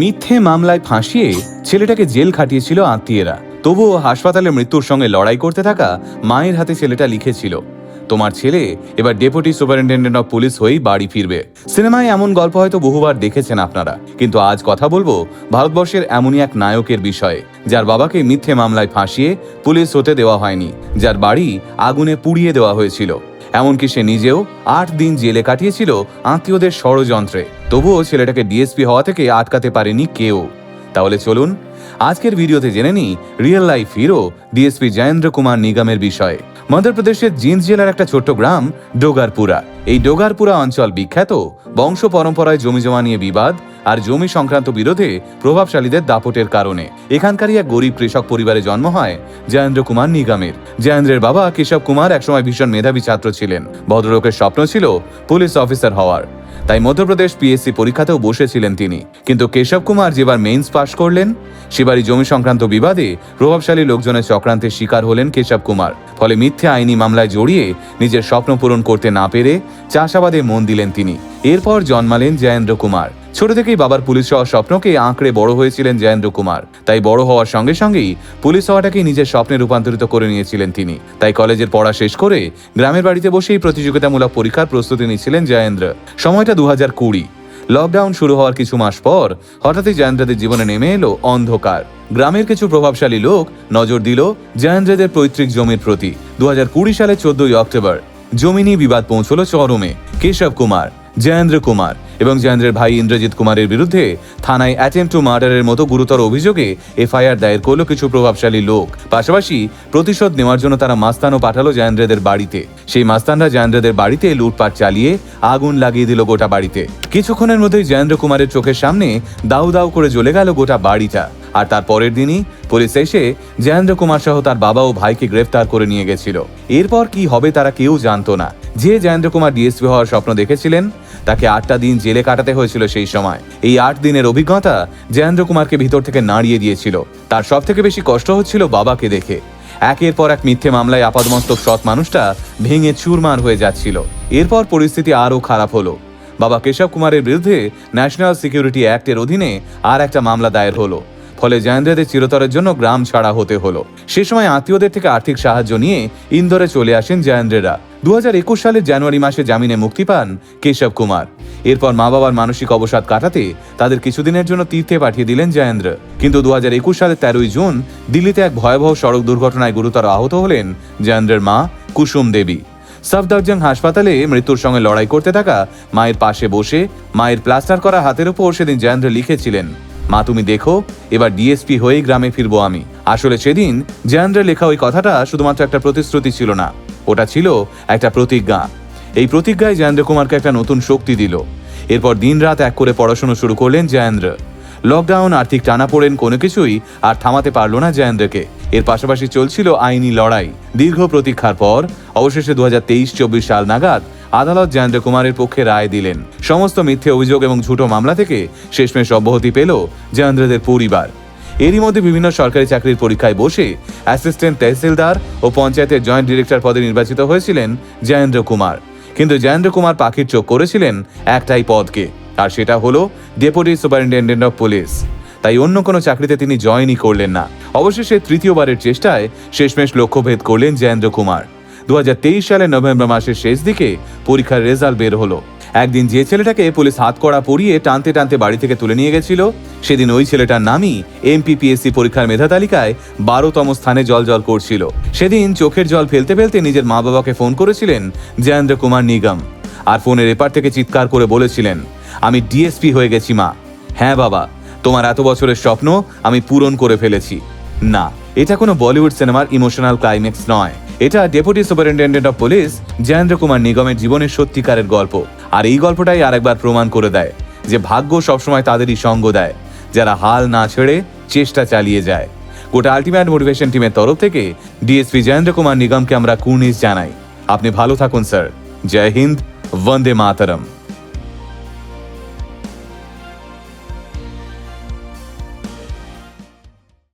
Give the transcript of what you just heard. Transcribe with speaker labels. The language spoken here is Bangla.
Speaker 1: মিথ্যে মামলায় ফাঁসিয়ে ছেলেটাকে জেল খাটিয়েছিল আত্মীয়রা। তবুও হাসপাতালে মৃত্যুর সঙ্গে লড়াই করতে থাকা মায়ের হাতে ছেলেটা লিখেছিল, তোমার ছেলে এবার ডেপুটি সুপারিনটেন্ডেন্ট অফ পুলিশ হয়েই বাড়ি ফিরবে। সিনেমায় এমন গল্প হয়তো বহুবার দেখেছেন আপনারা, কিন্তু আজ কথা বলব ভারতবর্ষের এমনই এক নায়কের বিষয়ে, যার বাবাকে মিথ্যে মামলায় ফাঁসিয়ে পুলিশ হতে দেওয়া হয়নি, যার বাড়ি আগুনে পুড়িয়ে দেওয়া হয়েছিল। এমনকি সে নিজেও আট দিন জেলে কাটিয়েছিল আত্মীয়দের ষড়যন্ত্রে। তবুও ছেলেটাকে ডিএসপি হওয়া থেকে আটকাতে পারেনি কেউ। তাহলে চলুন, আজকের ভিডিওতে জেনে নিই real life hero DSP Jayendra Kumar নিগমের বিষয়ে। মধ্যপ্রদেশের জিন্স জেলার একটা ছোট্ট গ্রাম, ডোগারপুরা। এই ডোগারপুরা অঞ্চল বিখ্যাত, বংশ পরম্পরায় জমি জমা নিয়ে বিবাদ আর জমি সংক্রান্ত বিরোধে প্রভাবশালীদের দাপটের কারণে। এখানকারই এক গরিব কৃষক পরিবারে জন্ম হয় জয়েন্দ্র কুমার নিগমের। জয়েন্দ্রের বাবা কেশব কুমার একসময় ভীষণ মেধাবী ছাত্র ছিলেন। ভদ্রলোকের স্বপ্ন ছিল পুলিশ অফিসার হওয়ার। তাই মধ্যপ্রদেশ পিএসসি পরীক্ষাতেও বসেছিলেন তিনি। কিন্তু কেশব কুমার যেবার মেইনস পাশ করলেন, সেবারই জমি সংক্রান্ত বিবাদে প্রভাবশালী লোকজনের চক্রান্তের শিকার হলেন কেশব কুমার। ফলে মিথ্যে আইনি মামলায় জড়িয়ে নিজের স্বপ্ন পূরণ করতে না পেরে চাষাবাদে মন দিলেন তিনি। এরপর জন্মালেন জয়েন্দ্র কুমার। ছোট থেকেই বাবার পুলিশ হওয়ার স্বপ্নকে আঁকড়ে বড় হয়েছিলেন জয়েন্দ্র কুমার। তাই বড় হওয়ার সঙ্গে সঙ্গেই পুলিশ হওয়াটাকে নিজের স্বপ্নে রূপান্তরিত করে নিয়েছিলেন তিনি। তাই কলেজের পড়া শেষ করে গ্রামের বাড়িতে বসেই প্রতিযোগিতামূলক পরীক্ষার প্রস্তুতি নিয়েছিলেন জয়েন্দ্র। সময়টা দু হাজার কুড়ি। লকডাউন শুরু হওয়ার কিছু মাস পর হঠাৎই জয়েন্দ্রদের জীবনে নেমে এলো অন্ধকার। গ্রামের কিছু প্রভাবশালী লোক নজর দিল জয়েন্দ্রদের পৈতৃক জমির প্রতি। দু সালের চোদ্দই অক্টোবর জমি নিয়ে বিবাদ পৌঁছলো চরমে। কেশব কুমার, জয়েন্দ্র কুমার এবং জয়েন্দ্রের ভাই ইন্দ্রজিৎ কুমারের বিরুদ্ধে থানায় অ্যাটেম্প টু মার্ডারের মতো গুরুতর অভিযোগে এফআইআর দায়ের করল কিছু প্রভাবশালী লোক। পাশাপাশি প্রতিশোধ নেওয়ার জন্য তারা মাস্তানও পাঠালো জয়েন্দ্রদের বাড়িতে। সেই মাস্তানরা জয়েন্দ্রদের বাড়িতে লুটপাট চালিয়ে আগুন লাগিয়ে দিল গোটা বাড়িতে। কিছুক্ষণের মধ্যেই জয়েন্দ্র কুমারের চোখের সামনে দাউ দাউ করে জ্বলে গেল গোটা বাড়িটা। আর তার পরের দিনই পুলিশ এসে জয়েন্দ্র কুমার সহ তার বাবা ও ভাইকে গ্রেফতার করে নিয়ে গেছিল। এরপর কি হবে তারা কেউ জানতো না। যে জয়েন্দ্র কুমার ডিএসপি হওয়ার স্বপ্ন দেখেছিলেন, তাকে আটটা দিন জেলে কাটাতে হয়েছিল সেই সময়। এই আট দিনের অভিজ্ঞতা জয়েন্দ্র কুমারকে ভিতর থেকে নাড়িয়ে দিয়েছিল। তার সব থেকে বেশি কষ্ট হচ্ছিল বাবাকে দেখে। একের পর এক মিথ্যে মামলায় আপাদমস্তক সৎ মানুষটা ভেঙে চুরমার হয়ে যাচ্ছিল। এরপর পরিস্থিতি আরও খারাপ হলো। বাবা কেশব কুমারের বিরুদ্ধে ন্যাশনাল সিকিউরিটি অ্যাক্টের অধীনে আর একটা মামলা দায়ের হলো। ফলে জয়েন্দ্রদের চিরতরের জন্য গ্রাম ছাড়া হতে হলো। সে সময় আত্মীয়দের থেকে আর্থিক সাহায্য নিয়ে ইন্দোরে চলে আসেন জয়েন্দ্রেরা। দু হাজার একুশ সালের জানুয়ারি মাসে জামিনে মুক্তি পান কেশব কুমার। এরপর মা বাবার মানসিক অবসাদ কাটাতে তাদের কিছুদিনের জন্য তীর্থে পাঠিয়ে দিলেন জয়েন্দ্র। কিন্তু দু হাজার একুশ সালের তেরোই জুন দিল্লিতে এক ভয়াবহ সড়ক দুর্ঘটনায় গুরুতর আহত হলেন জয়েন্দ্রের মা কুসুম দেবী। সাফদারজং হাসপাতালে মৃত্যুর সঙ্গে লড়াই করতে থাকা মায়ের পাশে বসে মায়ের প্লাস্টার করা হাতের উপর সেদিন জয়েন্দ্র লিখেছিলেন, মা, তুমি দেখো, এবার ডিএসপি হয়েই গ্রামে ফিরবো আমি। আসলে সেদিন জয়েন্দ্রের লেখা ওই কথাটা শুধুমাত্র একটা প্রতিশ্রুতি ছিল না। ওটা ছিল একটা প্রতিজ্ঞা। এই প্রতিজ্ঞায় জয়েন্দ্র কুমারকে একটা নতুন শক্তি দিল। এরপর দিনরাত এক করে পড়াশোনা শুরু করলেন জয়েন্দ্র লকডাউন আর্থিক টানাপোড়েন কোনো কিছুই আর থামাতে পারল না জয়েন্দ্রকে এর পাশাপাশি চলছিল আইনি লড়াই। দীর্ঘ প্রতীক্ষার পর, অবশেষে দু হাজার তেইশ চব্বিশ সাল নাগাদ আদালত জয়েন্দ্র কুমারের পক্ষে রায় দিলেন। সমস্ত মিথ্যে অভিযোগ এবং ঝুটো মামলা থেকে শেষমেশ অব্যাহতি পেল জয়েন্দ্রদের পরিবার। এরই মধ্যে বিভিন্ন সরকারি চাকরির পরীক্ষায় বসে অ্যাসিস্ট্যান্ট তহসিলদার ও পঞ্চায়েতের জয়েন্ট ডিরেক্টর পদে নির্বাচিত হয়েছিলেন জয়েন্দ্র কুমার। কিন্তু জয়েন্দ্র কুমার পাখির চোখ করেছিলেন একটাই পদকে, আর সেটা হলো ডেপুটি সুপারিনটেন্ডেন্ট অফ পুলিশ। তাই অন্য কোনো চাকরিতে তিনি জয়েনই করলেন না। অবশেষে তৃতীয়বারের চেষ্টায় শেষমেশ লক্ষ্যভেদ করলেন জয়েন্দ্র কুমার। দু হাজার তেইশ সালের নভেম্বর মাসের শেষ দিকে পরীক্ষার রেজাল্ট বের হলো। একদিন যে ছেলেটাকে পুলিশ হাত কড়া পরিয়ে টানতে টানতে বাড়ি থেকে তুলে নিয়ে গেছিল, সেদিন ওই ছেলেটার নামই এমপিপিএসসি পরীক্ষার মেধা তালিকায় বারোতম স্থানে জল জল করছিল। সেদিন চোখের জল ফেলতে ফেলতে নিজের মা বাবাকে ফোন করেছিলেন জয়েন্দ্র কুমার নিগম আর ফোনের এপার থেকে চিৎকার করে বলেছিলেন, আমি ডিএসপি হয়ে গেছি, মা। হ্যাঁ বাবা, তোমার এত বছরের স্বপ্ন আমি পূরণ করে ফেলেছি। না, এটা কোনো বলিউড সিনেমার ইমোশনাল ক্লাইম্যাক্স নয়। এটা deputy superintendent of police Jayendra Kumar নিগমের জীবনের সত্যিকারের গল্প। আর এই গল্পটাই আরেকবার প্রমাণ করে দেয় যে ভাগ্য সবসময় তাদেরই সঙ্গ দেয়। যারা হাল না ছেড়ে চেষ্টা চালিয়ে যায়। গোটা আলটিমেট মোটিভেশন টিমের তরফ থেকে ডিএসপি জয়েন্দ্র কুমার নিগমকে আমরা কুর্নিশ জানাই। আপনি ভালো থাকুন, স্যার। জয় হিন্দ, বন্দে মাতরম।